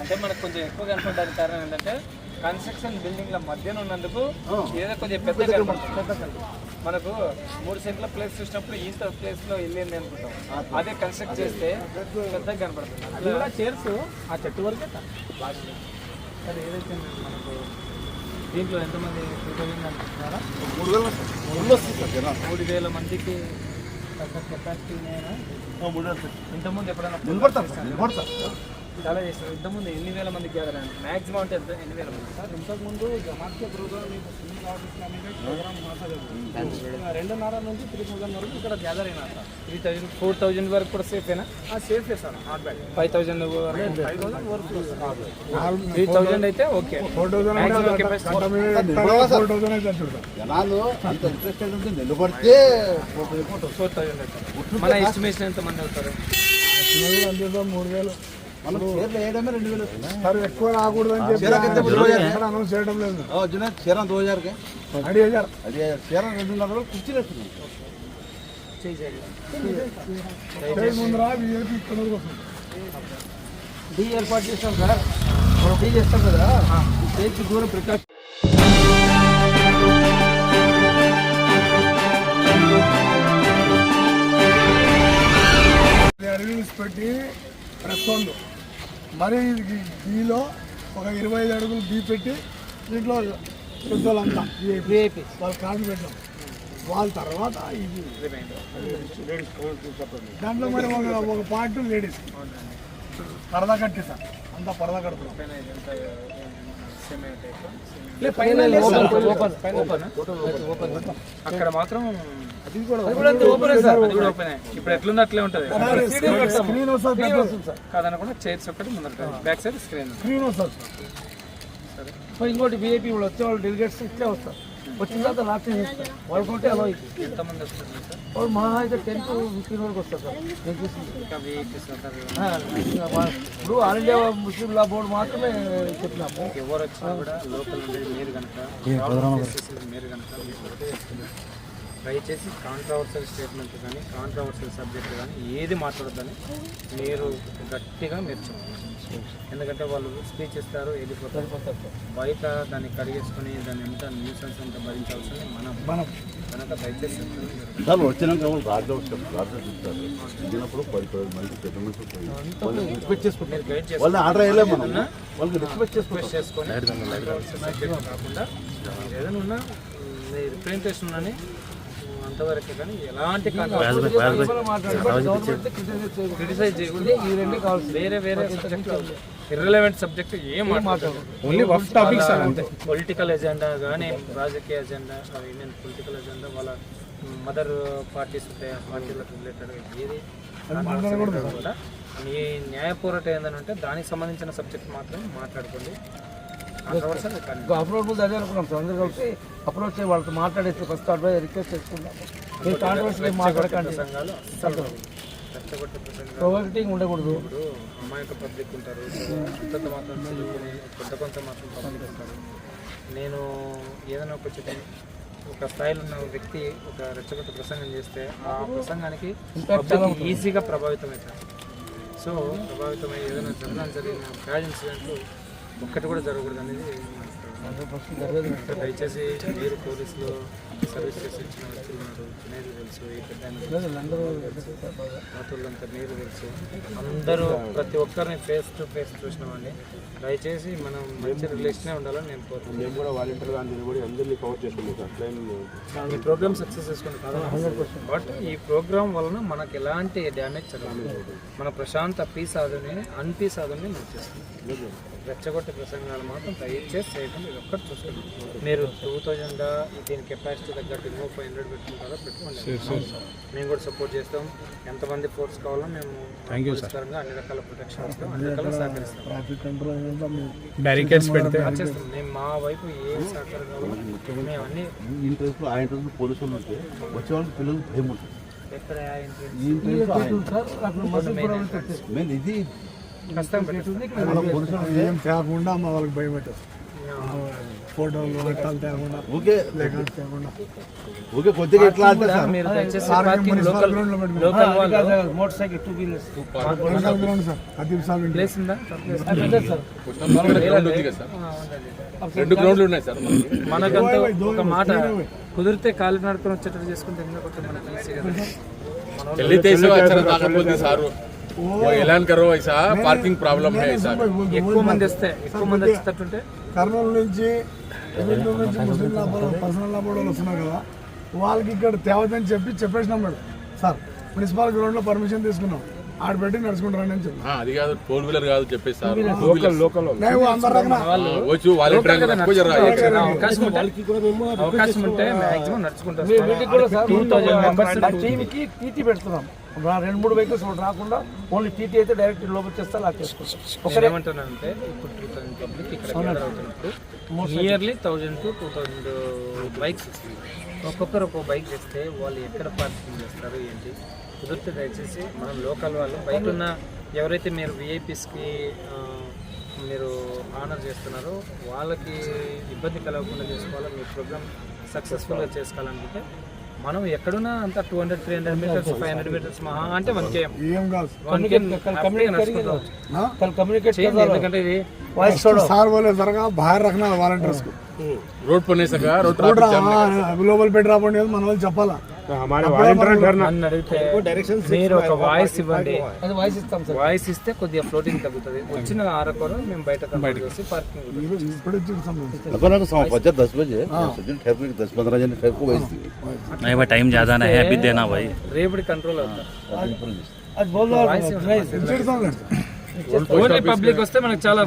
అంటే మనకు కొంచెం ఎక్కువ కనపడడానికి కారణం ఏంటంటే కన్స్ట్రక్షన్ బిల్డింగ్ల మధ్యన ఉన్నందుకు ఏదో కొంచెం పెద్ద కనపడుతుంది మనకు మూడు సెంట్ల ప్లేస్ చూసినప్పుడు ఈ ప్లేస్లో వెళ్ళింది అనుకుంటాం. అదే కన్స్ట్రక్ట్ చేస్తే పెద్దగా కనపడుతుంది. అది కూడా చేర్స్ ఆ చెట్టు వరకే లాస్ట్ అది ఏదైతే మనకు దీంట్లో ఎంతమంది టూ థౌజండ్ అనుకుంటున్నారా మూడు వేలు మూడు వస్తుంది సార్ జనాలు మూడు వేల మందికి తగ్గ కెపాసిటీ ఇంతకుముందు ఎప్పుడైనా నిలబడతారు సార్ నిలబడతారు. చాలా చేస్తారు. ఇంతకుముందు ఎన్ని వేల మంది గ్యాదర్ అయ్యారు మాక్సిమం అంటే ఎంత? ఎన్ని వేల మంది? సార్ ఇంతకుముందు జమాత్కే ప్రోగ్రామ్ మీకు సునీల్ ఆఫీస్ అనేది ప్రోగ్రామ్ మాట్లాడేది. రెండున్నర నుంచి త్రీ థౌసండ్ వరకు ఇక్కడ గ్యాదర్ అయినా sir. Three thousand four thousand వరకు కూడా సేఫేనా safe sir not bad five thousand five thousand వరకు త్రీ థౌజండ్ అయితే ఓకే. కెపాసిటీ జనాలు అంత ఇంట్రెస్టెడ్ ఉంటే నిలబడితే అయిపోతుంది ఫోర్ థౌజండ్. అయితే. మన ఎస్టిమేషన్ ఎంత మంది అవుతారు? మూడు వేలు. మనం చీరలు వేయడమే రెండు వేలు. సార్ ఎక్కువ రోజు ఎక్కడ అనౌన్స్ చేయడం లేదు. జన చీర దో హజార్కే అడి హజార్ అది చీర రెండున్నర వేలు కుర్చీలు వేస్తున్నాం. ముందర బీజేపీ ఇక్కడ వరకు వస్తుంది డీ ఏర్పాటు చేస్తాం సార్. డీ చేస్తాం కదా. దూరం ప్రికాషన్ పెట్టి రెస్పాండ్ మరి ఇది దీలో ఒక ఇరవై ఐదు అడుగులు బీ పెట్టి దీంట్లో పెద్దోళ్ళంతా విఐపి వాళ్ళ కార్డు పెట్టాం. వాళ్ళ తర్వాత ఇది. దాంట్లో మరి ఒక ఒక పార్ట్ లేడీస్. పరదా కట్టేసాం అంతా పరదా కడుతున్నాం. అక్కడ మాత్రం అది కూడా ఓపెన్ సార్. అది కూడా ఓపెన్. ఇప్పుడు ఎట్లుంది అట్లే ఉంటది. కాదనకుండా చైర్స్ ఒకటి ముందర బ్యాక్ సైడ్ స్క్రీన్ స్క్రీన్ వస్తుంది సార్. మరి ఇంకోటి విఐపీ వాళ్ళు వచ్చే వాళ్ళు డెలిగేట్స్ ఇట్లే వస్తారు. వచ్చిన తర్వాత రాత్రి చేస్తారు. వాళ్ళకుంటే అలా అవుతుంది ఎంతమంది వస్తుంది సార్? వాళ్ళు మహా అయితే టెన్ టు ఫిఫ్టీన్ వరకు వస్తారు సార్. నేను చూసింది ఇప్పుడు all India Muslim law board మాత్రమే చెప్పినాము. ఎవరు వచ్చినా కూడా లోకల్ మీరు కనుక. మీరు కనుక. దయచేసి కాంట్రవర్సల్ స్టేట్మెంట్ కానీ కాంట్రవర్సల్ సబ్జెక్ట్ కానీ ఏది మాట్లాడొద్దని మీరు గట్టిగా మీరు చెప్పండి. ఎందుకంటే వాళ్ళు స్పీచ్ ఇస్తారు వెళ్ళిపోతారు. బయట దాన్ని కడిగేసుకొని దాన్ని ఎంత న్యూసెన్స్ అంతా భరించాల్సింది మనం. మనం. కనుక దయచేసి. సార్ వచ్చినాక వాళ్ళు రాజ్యం వస్తారు రాజ్యం చూస్తారు దిగినప్పుడు పది పది మంది పెద్ద వాళ్ళని ఆర్డర్ వేయలేము మనం. వాళ్ళకి రిక్వెస్ట్ రిక్వెస్ట్ చేసుకొని సబ్జెక్ట్ కాకుండా ఏదైనా ఉన్నా మీ రిప్రజెంటేషన్ ఉన్నని అంతవరకే కానీ ఎలాంటి క్రిటిసైజ్ ఈ రెండు వేరే వేరే సబ్జెక్ట్ ఇర్రిలవెంట్ సబ్జెక్ట్ ఏం మాట్లాడదు ఓన్లీ వఫ్ టాపిక్స్ అంతే. పొలిటికల్ ఎజెండా కానీ రాజకీయ ఎజెండా మీన్ పొలిటికల్ ఎజెండా వాళ్ళ మదర్ పార్టీస్ ఉంటాయి ఆ పార్టీలకు రిలేటెడ్ ఏది కూడా మీ న్యాయ పోరాటం ఏంటంటే దానికి సంబంధించిన సబ్జెక్ట్ మాత్రమే మాట్లాడుకోండి. అప్రోచ్ అదే అనుకున్నాం సార్ అందరూ కలిసి అప్రోచ్ అయ్యి వాళ్ళతో మాట్లాడేసి ఫస్ట్ అడ్వైజ్ రిక్వెస్ట్ చేసుకున్నాము మీరు కాంట్రవర్సీ మాట్లాడకండి. ప్రొవోకింగ్ ఉండకూడదు. ఇప్పుడు అమాయక పబ్లిక్ ఉంటారు. కొంత మాత్రం కొంత కొంత మాత్రం పబ్లిక్ ఉంటారు. నేను ఏదైనా ఒక చెప్పి ఒక స్థాయిలో ఉన్న వ్యక్తి ఒక రెచ్చగొట్ట ప్రసంగం చేస్తే ఆ ప్రసంగానికి ఈజీగా ప్రభావితం అవుతారు సో ప్రభావితమై ఏదైనా జరగడం జరిగిన బ్యాడ్ ఇన్సిడెంట్లు ఒక్కటి కూడా జరగకూడదు అనేది దయచేసి మీరు పోలీసులు సర్వీస్ చేసి ఇచ్చిన వ్యక్తులు ఉన్నారు. నేను తెలుసు ఈ మీరు తెలుసు అందరూ ప్రతి ఒక్కరిని ఫేస్ టు ఫేస్ చూసినామండి దయచేసి మనం మంచి రిలేషనే ఉండాలని నేను కోరుతున్నాను మేము కూడా వాలంటీర్ గాని నిలబడి అందరినీ కవర్ చేసుకున్నాం ఈ ప్రోగ్రామ్ సక్సెస్ చేసుకుని బట్ ఈ ప్రోగ్రామ్ వలన మనకు ఎలాంటి డ్యామేజ్ జరగదు. మన ప్రశాంత పీస్ ఆదుని అన్పీస్ ఆదుని మనం చేస్తున్నాం. రెచ్చగొట్టే ప్రసంగాలు మాత్రం దయచేసి చేయకుండా ఇది ఒక్కటి చూసుకోండి. మీరు టూ థౌజండ్ దీని కెపాసిటీ తగ్గట్టు ఇంకో ఫైవ్ హండ్రెడ్ పెట్టుకుంటారో పెట్టుకోండి. మేము కూడా సపోర్ట్ చేస్తాం. ఎంతమంది ఫోర్స్ కావాలో మేము అన్ని రకాల ప్రొటెక్షన్ ఇస్తాం అన్ని రకాల సహకరిస్తాం. ట్రాఫిక్ కంట్రోల్ అంతా మేము బ్యారికేడ్స్ పెడితే చేస్తాం మేము మా వైపు ఏ సహకారం కావాలో మేము అన్ని ఈ ఇంట్రెస్ట్లో ఆ ఇంట్రెస్ట్ పోలీసులు ఉంటే వచ్చే వాళ్ళకి పిల్లలు భయం ఉంటుంది. ఎక్కడ ఇది ఏం తేకుండా మా వాళ్ళకి భయం పెట్టేస్తాం ఫోటోలు పట్టాలు తేకుండా లేఖలు తేకుండా. ఊకే కొద్దిగా ఎట్లా motor cycle two wheelers. Ground sir place ఉందా? సార్ రెండు గ్రౌండ్లు ఉన్నాయి సార్ మనకంటూ ఒక మాట కుదిరితే కాలు నడుపుకొని వచ్చేటట్టు చేసుకుంటే ఇంకా కొంచెం మనకి ఈజీ కదా. जल्दी तेज से अच्छा ताकत बोलती सारू वो ऐलान करो ऐसा पार्किंग प्रॉब्लम है ऐसा ఎక్కువ మంది వస్తే ఎక్కువ మంది వచ్చేటట్టుంటే కర్నూలు నుంచి ఎమ్మెల్యే నుంచి ముస్లిం లాభాలు పర్సనల్ లాభాలు వస్తున్నారు కదా వాళ్ళకి ఇక్కడ తేవద్దని చెప్పి చెప్పేసినాం మేడం సార్ మున్సిపల్ గ్రౌండ్ లో పర్మిషన్ తీసుకున్నాం ఆడ పెట్టి నడుచుకుంటారని అని చెప్పి అది కాదు ఫోర్ వీలర్ కాదు చెప్పేసి సార్ టూ వీలర్ లోకల్ మేము అందరి రకన వచ్చు వాళ్ళ అవకాశం ఉంటే అవకాశం ఉంటే మాక్సిమం నడుచుకుంటారు వీటికి కూడా సార్ టూ థౌజండ్ మెంబర్స్ ఆ టీవీకి టీటీ పెడుతున్నాం రా- రెండు మూడు వెహికల్స్ రాకుండా ఓన్లీ టీటీ అయితే డైరెక్ట్ లోపల చేస్తే అలా చేసుకుంటాం. ఏమంటానంటే ఇప్పుడు పబ్లిక్ ఇక్కడ nearly thousand to two thousand bikes ఒక్కొక్కరు ఒక్కొక్క బైక్ చేస్తే వాళ్ళు ఎక్కడ పార్కింగ్ చేస్తారు ఏంటి? కుదిరితే దయచేసి మనం లోకల్ వాళ్ళు. బయట ఉన్న ఎవరైతే మీరు విఐపీస్కి మీరు ఆనర్ చేస్తున్నారో వాళ్ళకి ఇబ్బంది కలగకుండా చేసుకోవాలో? మీ ప్రోగ్రామ్ సక్సెస్ఫుల్గా చేసుకోవాలనుకుంటే మనం ఎక్కడున్నా అంత two hundred three hundred meters five hundred meters మహా అంటే వన్ ఎందుకంటే ఇది సార్ వాలంటీర్స్ రోడ్ పనేసాక రోడ్ గ్లోబల్ పెట్టి రాబోయేది మన వాళ్ళు చెప్పాలా? మీరు ఒక వాయిస్ ఇవ్వండి అది వాయిస్ ఇస్తాం సార్ వాయిస్ ఇస్తే కొద్దిగా ఫ్లోటింగ్ తగ్గుతుంది వచ్చిన ఆరకొర మేము బయట బయట చేసి పార్కింగ్ ఇప్పుడు చూస్తాం अपन ना सौ पचास दस बजे सचिन ठहर के दस पंद्रह जन ठहर को वैसे नहीं भाई टाइम ज़्यादा नहीं है अभी देना भाई రేపటి కంట్రోల్ అవుతుంది అది बोल दो ఓన్లీ పబ్లిక్ వస్తే మనకు చాలా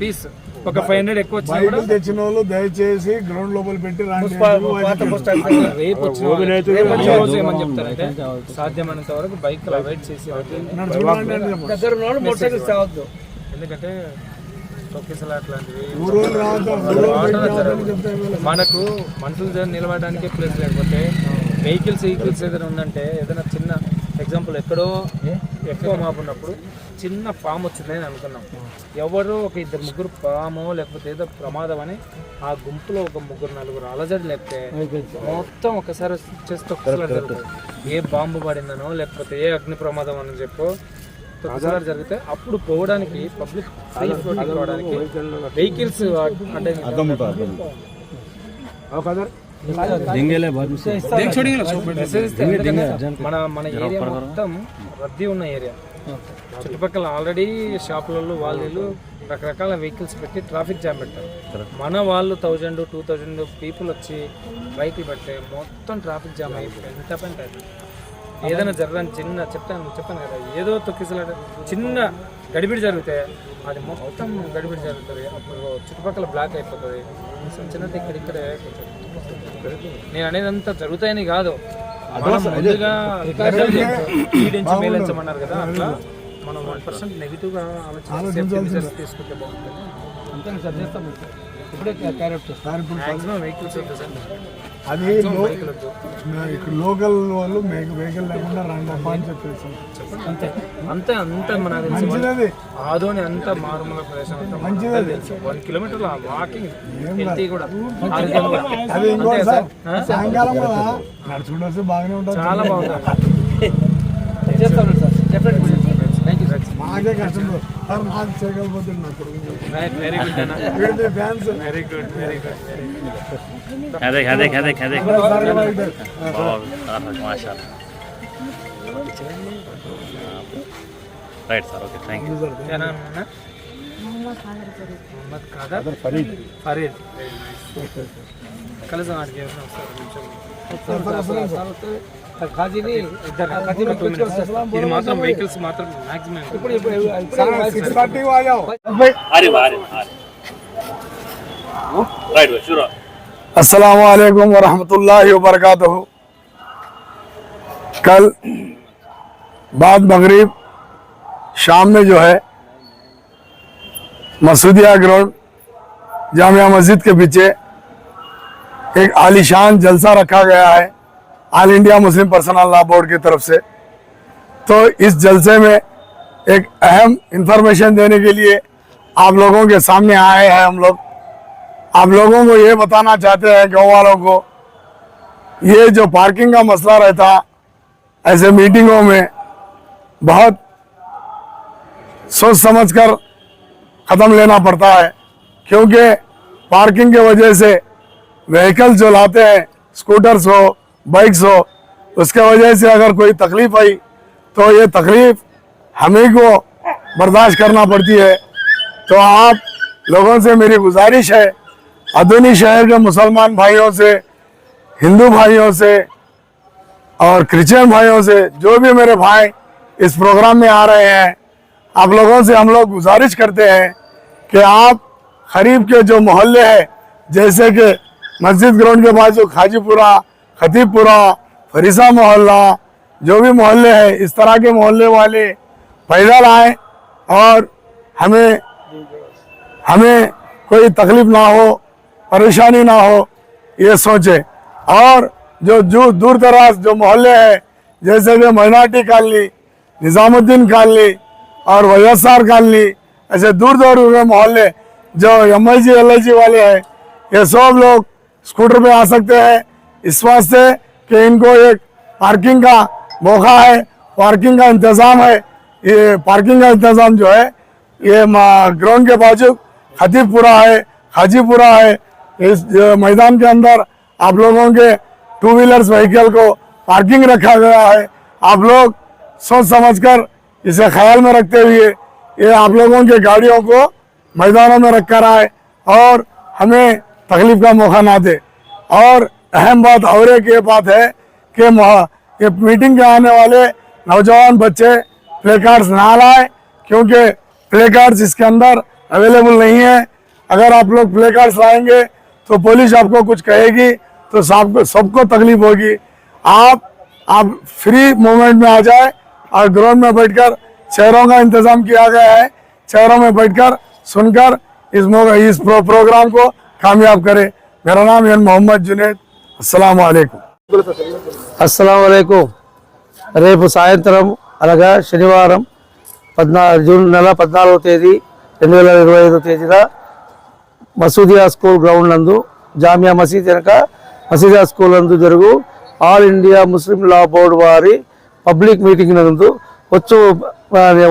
పీస్ ఒక ఫైవ్ హండ్రెడ్ ఎక్కువ వచ్చినా కూడా బైకులు తెచ్చిన వాళ్ళు దయచేసి గ్రౌండ్ లోపల పెట్టి రేపు ఏమని చెప్తారంటే సాధ్యమైనంత వరకు బైక్ అవాయిడ్ చేసి మోటార్ సైకిల్స్ రావద్దు. ఎందుకంటే. మనకు మనుషులు నిలబడడానికి ప్లేస్ లేకపోతే వెహికల్స్ వెహికల్స్ ఏదైనా ఉందంటే ఏదైనా చిన్న ఎగ్జాంపుల్ ఎక్కడో ఎక్కువ మాపు ఉన్నప్పుడు చిన్న పాము వచ్చిందని అని అనుకున్నాం. ఎవరు ఒక ఇద్దరు ముగ్గురు పాము లేకపోతే ఏదో ప్రమాదం అని ఆ గుంపులో ఒక ముగ్గురు నలుగురు అలజడి లేకపోతే మొత్తం ఒకసారి చేస్తే జరుగుతుంది. ఏ బాంబు పడిందనో లేకపోతే ఏ అగ్ని ప్రమాదం అని చెప్పో ఒకసారి జరిగితే అప్పుడు పోవడానికి పబ్లిక్ పోవడానికి వెహికల్స్ అంటే మన మన ఏరియా మొత్తం రద్దీ ఉన్న ఏరియా. చుట్టుపక్కల ఆల్రెడీ షాపులలో వాళ్ళు రకరకాల వెహికల్స్ పెట్టి ట్రాఫిక్ జామ్ పెట్టారు. మన వాళ్ళు థౌజండ్ టూ థౌజండ్ పీపుల్ వచ్చి బైక్లు పెడితే మొత్తం ట్రాఫిక్ జామ్ అయిపోయి ఎంత పెంట ఏదైనా జరగని చిన్న చెప్తాను చెప్పాను కదా ఏదో తొక్కిసలాట చిన్న గడిబిడి జరిగితే అది మొత్తం గడిబిడి జరుగుతుంది. అప్పుడు చుట్టుపక్కల బ్లాక్ అయిపోతుంది. చిన్న చిన్నది ఇక్కడ ఇక్కడే కొంచెం నేను అనేది అంతా జరుగుతాయని కాదు. ముందుగా మేలించమన్నారు కదా అట్లా మనం వన్ పర్సెంట్ నెగిటివ్గా ఆలోచించి తీసుకుంటే బాగుంటుంది. అంతే సార్? చేస్తాం. ఇప్పుడే క్యారెక్ట్ చేస్తాం సార్ ఇప్పుడు మాక్సిమం వెహికల్స్ వద్దు సార్. అది ఇక్కడ లోకల్ వాళ్ళు వెహికల్ లేకుండా రండి అబ్బా అని చెప్పేసి. అంతే. అంతే అంత మన మంచిది ఆదోని అంత మారుమూల ప్రదేశం మంచిది వన్ కిలోమీటర్ వాకింగ్ హెల్తీ కూడా. అది ఇంకో అంతే సార్. సార్. సాయంకాలం కూడా నడుచుకుంటూ వస్తే బాగానే ఉంటుంది చాలా బాగుంది. చేస్తాం సార్. సార్ మాకే కష్టం. సార్ నాకు చేయగలిపోతుంది నా కొడుకు వెరీ గుడ్ అన్న. వీడితే fans very good very good very good है देख है देख है देख है देख సార్ కదా ఇటు. बहुत माशा right sir okay thank you क्या नाम है ना मोहम्मद कादर फरीद फरीद కలిసి ఆడికి ఖాజీని ఇద్దరు ఇది మాత్రం వెహికల్స్ మాత్రం మాక్సిమం ఇప్పుడు ఇప్పుడు సార్ సిక్స్ థర్టీ వాయావు अरे वालेकुम वरहमतुल्लाहि वबरकातुहू कल बाद मगरिब शाम में जो है मसूदिया ग्राउंड, जामिया मस्जिद के पीछे एक आलिशान जलसा रखा गया है all India Muslim personal law board की तरफ़ से। तो इस जलसे में एक अहम इंफॉर्मेशन देने के लिए आप लोगों के सामने आए हैं हम लोग। आप लोगों को ये बताना चाहते हैं, गाँव वालों को, ये जो पार्किंग का मसला रहता, ऐसे मीटिंगों में बहुत सोच समझकर कदम लेना पड़ता है, क्योंकि पार्किंग के वजह से व्हीकल जो लाते हैं स्कूटर्स हो बाइक्स हो, उसके वजह से अगर कोई तकलीफ़ आई तो ये तकलीफ़ हमें को बर्दाश्त करना पड़ती है। तो आप लोगों से मेरी गुजारिश है अदुनी शहर के मुसलमान भाइयों से, हिंदू भाइयों से और क्रिश्चियन भाइयों से जो भी मेरे भाई इस प्रोग्राम में आ रहे हैं, आप लोगों से हम लोग गुजारिश करते हैं कि आप खरीब के जो मोहल्ले हैं, जैसे कि मस्जिद ग्राउंड के पास जो खाजीपुरा, खतीबपुरा, फरीसा मोहल्ला, जो भी मोहल्ले हैं, इस तरह के मोहल्ले वाले पैदल आए और हमें हमें कोई तकलीफ़ ना हो। परेशानी ना हो, ये सोचे। और जो जो दूर दराज जो मोहल्ले हैं, जैसे कि माइनॉरिटी कॉलोनी, निज़ामुद्दीन कॉलोनी और वैएसआर कॉलोनी, ऐसे दूर दूर के मोहल्ले, जो M I G L I जी वाले हैं, ये सब लोग स्कूटर पे आ सकते हैं। इस वास्ते कि इनको एक पार्किंग का मौका है, पार्किंग का इंतज़ाम है। ये पार्किंग का इंतज़ाम जो है, ये ग्राउंड के बाजू खतीबपुरा है हाजीपुरा है इस मैदान के अंदर आप लोगों के टू व्हीलर्स व्हीकल को पार्किंग रखा गया है। आप लोग सोच समझकर इसे ख्याल में रखते हुए ये आप लोगों के गाड़ियों को मैदानों में रख कर आए और हमें तकलीफ़ का मौका ना दे। और अहम बात और एक ये बात है कि कि मीटिंग के आने वाले नौजवान बच्चे प्ले कार्ड्स ना लाए, क्योंकि प्ले कार्ड्स इसके अंदर अवेलेबल नहीं है। अगर आप लोग प्ले कार्ड्स लाएँगे तो पुलिस आपको कुछ कहेगी तो सबको सबको तकलीफ होगी आप आप फ्री मूवमेंट में आ जाए और ग्राउंड में बैठकर चेयरों का इंतजाम किया गया है चेयरों में बैठकर सुनकर इस मौका इस प्रो, प्रोग्राम को कामयाब करें मेरा नाम है मोहम्मद जुनेद अस्सलाम वालेकुम అస్సలం రేపు సాయంత్రం అనగా శనివారం పద్నా జూన్ నెల పద్నాలుగవ తేదీ రెండు వేల ఇరవై ఐదో తేదీన మసూదియా స్కూల్ గ్రౌండ్ నందు జామియా మసీద్ వెనక మసీదియా స్కూల్ నందు జరుగు all India Muslim law board వారి పబ్లిక్ మీటింగ్ నందు వచ్చు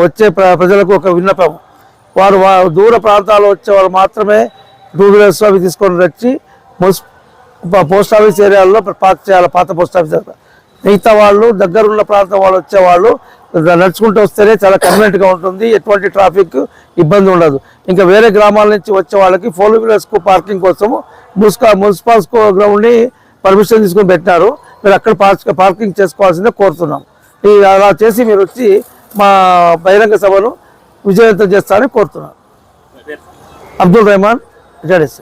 వచ్చే ప్ర- ప్రజలకు ఒక విన్నపం. వారు దూర ప్రాంతాల్లో వచ్చే మాత్రమే టూ వీలర్స్ అవి తీసుకొని వచ్చి పోస్ట్ ఆఫీస్ ఏరియాల్లో పార్క్ చేయాలి పాత పోస్ట్ ఆఫీస్ మిగతా వాళ్ళు దగ్గరున్న ప్రాంతం వాళ్ళు వచ్చేవాళ్ళు నడుచుకుంటూ వస్తేనే చాలా కన్వీనెంట్గా ఉంటుంది. ఎటువంటి ట్రాఫిక్ ఇబ్బంది ఉండదు. ఇంకా వేరే గ్రామాల నుంచి వచ్చే వాళ్ళకి ఫోర్ వీలర్స్కు పార్కింగ్ కోసము మున్సిపల్ మున్సిపల్ గ్రౌండ్ని పర్మిషన్ తీసుకొని పెట్టినారు. మీరు అక్కడ పార్క్ పార్కింగ్ చేసుకోవాల్సిందే కోరుతున్నాం. ఈ అలా చేసి మీరు వచ్చి మా బహిరంగ సభను విజయవంతం చేస్తారని కోరుతున్నాను అబ్దుల్ రెహమాన్ జడేసి.